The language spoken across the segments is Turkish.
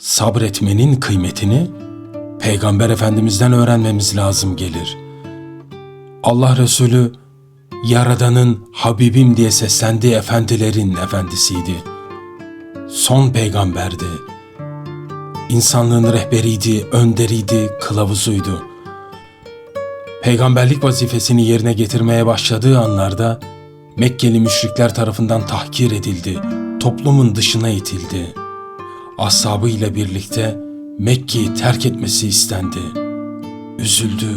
sabretmenin kıymetini Peygamber Efendimiz'den öğrenmemiz lazım gelir. Allah Resulü Yaradan'ın Habibim diye seslendiği efendilerin efendisiydi. Son peygamberdi. İnsanlığın rehberiydi, önderiydi, kılavuzuydu. Peygamberlik vazifesini yerine getirmeye başladığı anlarda Mekkeli müşrikler tarafından tahkir edildi, toplumun dışına itildi. Ashabı ile birlikte Mekke'yi terk etmesi istendi. Üzüldü,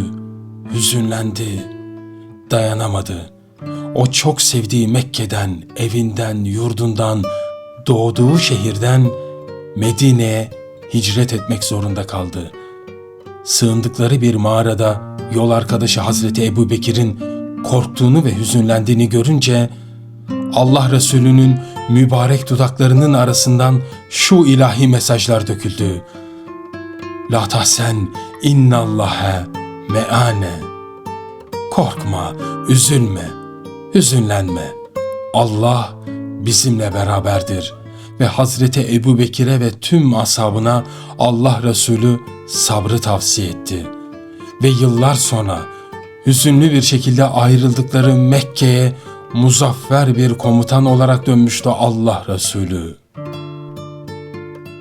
hüzünlendi, dayanamadı. O çok sevdiği Mekke'den, evinden, yurdundan, doğduğu şehirden Medine'ye hicret etmek zorunda kaldı. Sığındıkları bir mağarada yol arkadaşı Hazreti Ebu Bekir'in korktuğunu ve hüzünlendiğini görünce Allah Resulü'nün mübarek dudaklarının arasından şu ilahi mesajlar döküldü. La tahsen innallâhe meane. Korkma, üzülme, hüzünlenme. Allah bizimle beraberdir ve Hazreti Ebu Bekir'e ve tüm ashabına Allah Resulü sabrı tavsiye etti. Ve yıllar sonra hüzünlü bir şekilde ayrıldıkları Mekke'ye muzaffer bir komutan olarak dönmüştü Allah Resulü.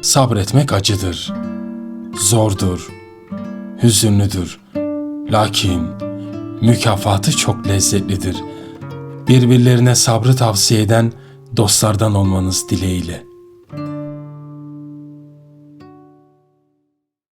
Sabretmek acıdır, zordur, hüzünlüdür. Lakin mükafatı çok lezzetlidir. Birbirlerine sabrı tavsiye eden dostlardan olmanız dileğiyle.